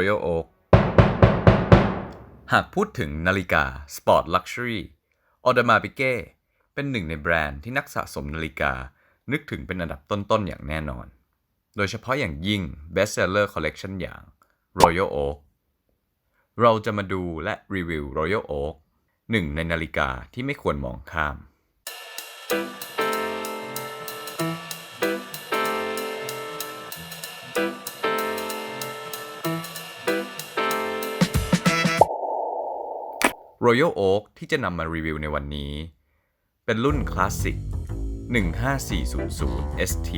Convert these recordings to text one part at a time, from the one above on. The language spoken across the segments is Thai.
Royal Oak หากพูดถึงนาฬิกา Sport Luxury ออดมาปิเก้เป็นหนึ่งในแบรนด์ที่นักสะสมนาฬิกา นึกถึงเป็นอันดับต้น ๆ อย่างแน่นอน โดยเฉพาะอย่างยิ่ง Best Seller Collection อย่าง Royal Oak เราจะมาดูและรีวิว Royal Oak หนึ่งในนาฬิกาที่ไม่ควรมองข้าม Royal Oak ที่จะนำมารีวิวในวันนี้ เป็นรุ่นคลาสสิก 15400 ST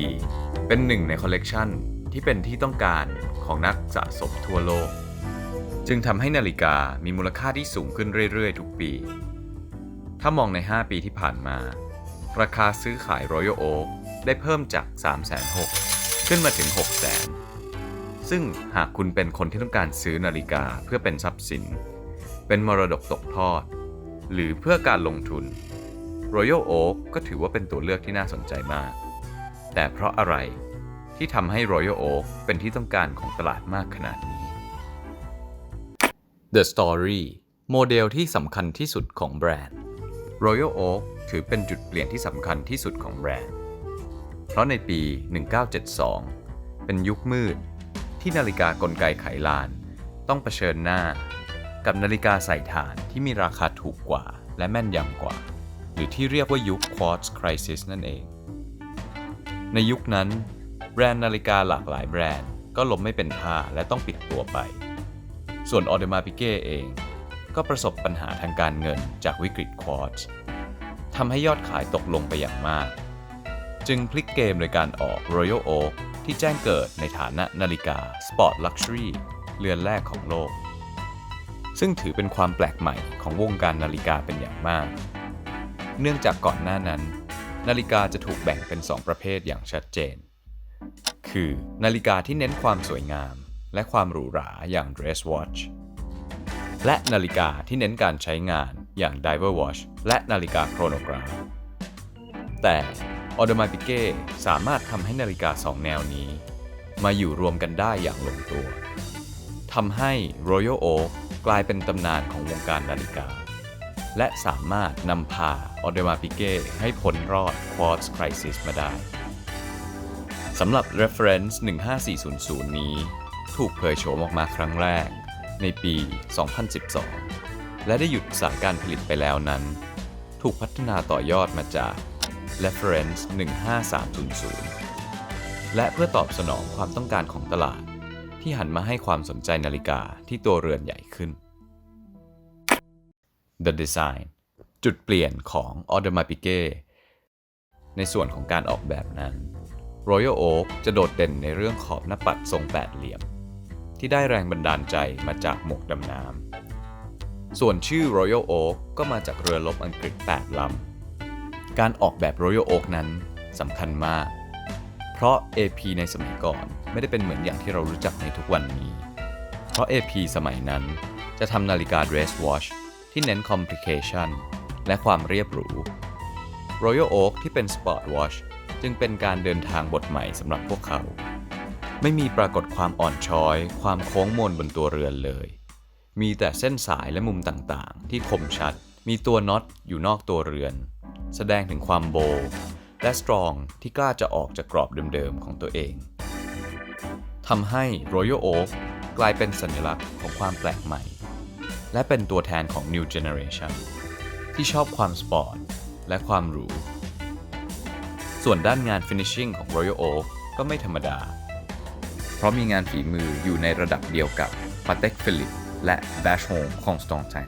เป็นหนึ่งในคอลเลกชันที่เป็นที่ต้องการของนักสะสมทั่วโลก จึงทำให้นาฬิกามีมูลค่าที่สูงขึ้นเรื่อย ๆ ทุกปี ถ้ามองใน 5 ปีที่ผ่านมา ราคาซื้อขาย Royal Oak ได้เพิ่มจาก 360,000ขึ้นมาถึง 600,000ซึ่งหากคุณเป็นคนที่ต้องการซื้อนาฬิกาเพื่อเป็นทรัพย์สิน เป็นมรดกตกทอด หรือเพื่อการลงทุน Royal Oak ก็ถือว่าเป็นตัวเลือกที่น่าสนใจมาก แต่เพราะอะไรที่ทำให้ Royal Oak เป็นที่ต้องการของตลาดมากขนาดนี้ The Story โมเดลที่สำคัญที่สุดของแบรนด์ Royal Oak ถือเป็นจุดเปลี่ยนที่สำคัญที่สุดของแบรนด์ เพราะในปี 1972 เป็นยุคมืด ที่นาฬิกากลไกไขลาน ต้องเผชิญหน้า กับนาฬิกาใส่ถ่านที่มีราคาถูกกว่าและแม่นยำกว่า หรือที่เรียกว่ายุค Quartz Crisis นั่นเอง ในยุคนั้น แบรนด์นาฬิกาหลากหลายแบรนด์ก็ล้มไม่เป็นท่าและต้องปิดตัวไป ส่วนออเดมาปิเก้เอง ก็ประสบปัญหาทางการเงินจากวิกฤตควอตซ์ทำให้ยอดขายตกลงไปอย่างมาก จึงพลิกเกมโดยการออก Royal Oak ที่แจ้งเกิดในฐานะนาฬิกา Sport Luxury เรือนแรกของโลก ซึ่งถือเป็นความแปลกใหม่ของวงการนาฬิกาเป็นอย่างมาก เนื่องจากก่อนหน้านั้น นาฬิกาจะถูกแบ่งเป็น 2 ประเภทอย่างชัดเจน คือ นาฬิกาที่เน้นความสวยงาม และความหรูหราอย่าง dress watch และนาฬิกาที่เน้นการใช้งานอย่าง diver watch และนาฬิกาโครโนกราฟ แต่ออ d ดมาปิเก้สามารถทำให้นาฬิกาสองแนวนี้ มาอยู่รวมกันได้อย่างลงตัวทำให้ Royal Oak กลายเป็นตำนานของวงการนาฬิกา และสามารถนำพาออ d ดมาปิเก้ให้พ้นรอด Quartz Crisis มาได้สำหรับ Reference 15400 นี้ ถูกเผยโฉมออกมาครั้งแรก ในปี 2012 และได้หยุดสายการผลิตไปแล้วนั้น ถูกพัฒนาต่อยอดมาจาก Reference 15300 และเพื่อตอบสนองความต้องการของตลาด ที่หันมาให้ความสนใจนาฬิกาที่ตัวเรือนใหญ่ขึ้น The Design จุดเปลี่ยนของ a u d e m a r Piguet ในส่วนของการออกแบบนั้น Royal Oak จะโดดเด่นในเรื่องขอบหน้าปัดทรงแปดเหลี่ยม ที่ได้แรงบันดาลใจมาจากหมวกดำน้ำ ส่วนชื่อ Royal Oak ก็มาจากเรือรบอังกฤษ 8 ลำ การออกแบบ Royal Oak นั้นสำคัญมาก เพราะ AP ในสมัยก่อน ไม่ได้เป็นเหมือนอย่างที่เรารู้จักในทุกวันนี้ เพราะ AP สมัยนั้นจะทำนาฬิกา dress watch ที่เน้น complication และความเรียบหรู Royal Oak ที่เป็น Sport Watch จึงเป็นการเดินทางบทใหม่สำหรับพวกเขา ไม่มีปรากฏความอ่อนช้อย ความโค้งมนบนตัวเรือนเลย มีแต่เส้นสายและมุมต่างๆ ที่คมชัด มีตัวน็อตอยู่นอกตัวเรือน แสดงถึงความโบและสตรองที่กล้าจะออกจากกรอบเดิมๆของตัวเอง ทำให้ Royal Oak กลายเป็นสัญลักษณ์ของความแปลกใหม่ และเป็นตัวแทนของ New Generation ที่ชอบความสปอร์ตและความหรู ส่วนด้านงาน Finishing ของ Royal Oak ก็ไม่ธรรมดา เพราะมีงานฝีมืออยู่ในระดับเดียวกับ Patek Philippe และ Vacheron Constantin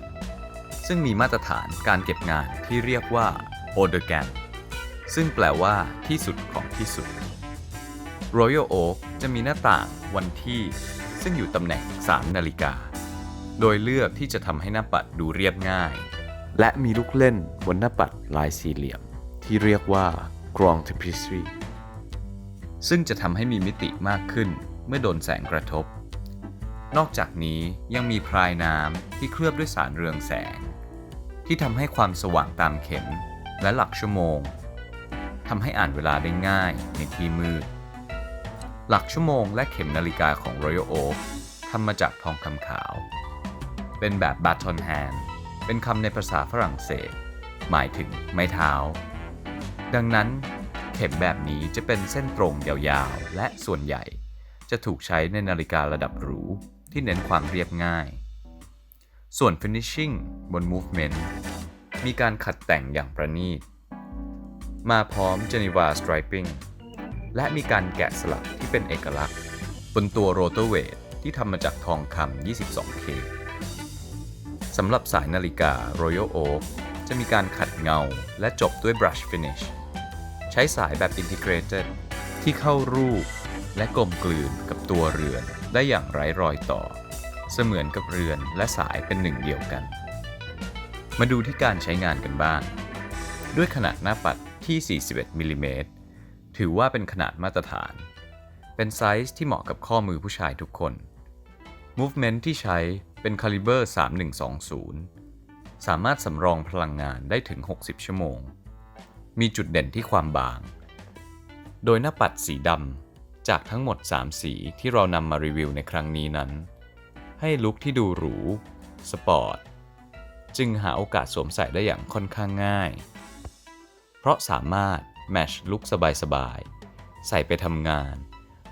ซึ่งมีมาตรฐานการเก็บงานที่เรียกว่า Haut de gamme ซึ่งแปลว่าที่สุดของที่สุด Royal Oak จะมีหน้าต่างวันที่ ซึ่งอยู่ตำแหน่ง 3 นาฬิกา โดยเลือกที่จะทำให้หน้าปัดดูเรียบง่าย และมีลูกเล่นบนหน้าปัดลายสี่เหลี่ยม ที่เรียกว่า Grand Tapestry ซึ่งจะทำให้มีมิติมากขึ้นเมื่อโดนแสงกระทบ นอกจากนี้ยังมีพรายน้ำที่เคลือบด้วยสารเรืองแสง ที่ทำให้ความสว่างตามเข็มและหลักชั่วโมงทำให้อ่านเวลาได้ง่ายในที่มืด หลักชั่วโมงและเข็มนาฬิกาของ Royal Oak ทำมาจากทองคำขาว เป็นแบบ baton hand เป็นคำในภาษาฝรั่งเศส หมายถึงไม้เท้า ดังนั้นเข็มแบบนี้จะเป็นเส้นตรงยาวๆ และส่วนใหญ่จะถูกใช้ในนาฬิการะดับหรู ที่เน้นความเรียบง่าย ส่วน finishing บน movement มีการขัดแต่งอย่างประณีต มาพร้อม Geneva striping และมีการแกะสลักที่เป็นเอกลักษณ์ บนตัว rotor weight ที่ทำมาจากทองคำ 22K สำหรับสายนาฬิกา Royal Oak จะมีการขัดเงาและจบด้วย brush finish ใช้สายแบบ integrated ที่เข้ารูปและกลมกลืนกับตัวเรือนได้อย่างไร้รอยต่อ เสมือนกับเรือนและสายเป็นหนึ่งเดียวกัน มาดูที่การใช้งานกันบ้าง ด้วยขนาดหน้าปัดที่ 41มิลลิเมตร ถือว่าเป็นขนาดมาตรฐาน เป็นไซส์ที่เหมาะกับข้อมือผู้ชายทุกคน Movement ที่ใช้เป็นคาลิเบอร์ 3120 สามารถสำรองพลังงานได้ถึง 60 ชั่วโมง มีจุดเด่นที่ความบาง โดยหน้าปัดสีดำจากทั้งหมด 3 สีที่เรานำมารีวิวในครั้งนี้นั้น ให้ลุคที่ดูหรู สปอร์ต จึงหาโอกาสสวมใส่ได้อย่างค่อนข้างง่าย เพราะสามารถ แมชลุคสบายๆ ใส่ไปทำงาน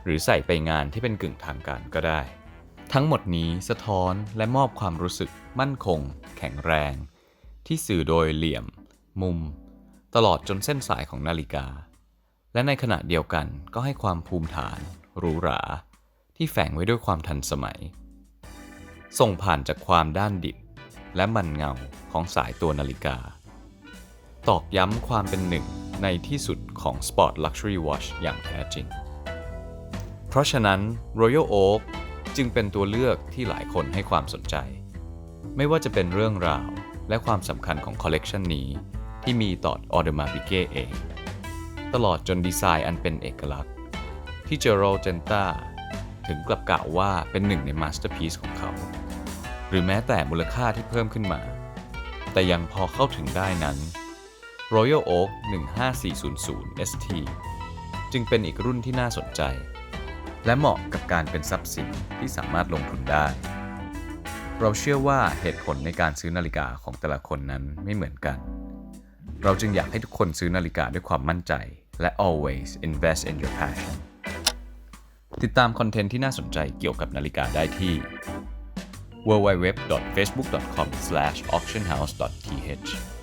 หรือใส่ไปงานที่เป็นกึ่งทางการก็ได้ ทั้งหมดนี้สะท้อนและมอบความรู้สึกมั่นคง แข็งแรง ที่สื่อโดยเหลี่ยม มุม ตลอดจนเส้นสายของนาฬิกา และในขณะเดียวกันก็ให้ความภูมิฐานหรูหรา ที่แฝงไว้ด้วยความทันสมัย ส่งผ่านจากความด้านดิบ และมันเงาของสายตัวนาฬิกา ตอกย้ำความเป็นหนึ่ง ในที่สุดของ Sport Luxury Watch อย่างแท้จริง เพราะฉะนั้น Royal Oak จึงเป็นตัวเลือกที่หลายคนให้ความสนใจ ไม่ว่าจะเป็นเรื่องราวและความสำคัญของคอลเลกชันนี้ ที่มีต่อ Audemars Piguet เอง ตลอดจนดีไซน์อันเป็นเอกลักษณ์ ที่เจอโรเจนตาถึงกลับกล่าวว่าเป็นหนึ่งในมาสเตอร์พีซของเขา หรือแม้แต่มูลค่าที่เพิ่มขึ้นมา แต่ยังพอเข้าถึงได้นั้น Royal Oak 15400 ST จึงเป็นอีกรุ่นที่น่าสนใจ และเหมาะกับการเป็นทรัพย์สินที่สามารถลงทุนได้ เราเชื่อว่าเหตุผลในการซื้อนาฬิกาของแต่ละคนนั้นไม่เหมือนกัน เราจึงอยากให้ทุกคนซื้อนาฬิกาด้วยความมั่นใจ และ always invest in your passion ติดตามคอนเทนต์ที่น่าสนใจเกี่ยวกับนาฬิกาได้ที่ www.facebook.com/auctionhouse.th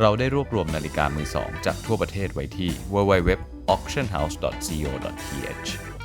เราได้รวบรวมนาฬิกามือสองจากทั่วประเทศไว้ที่ www.auctionhouse.co.th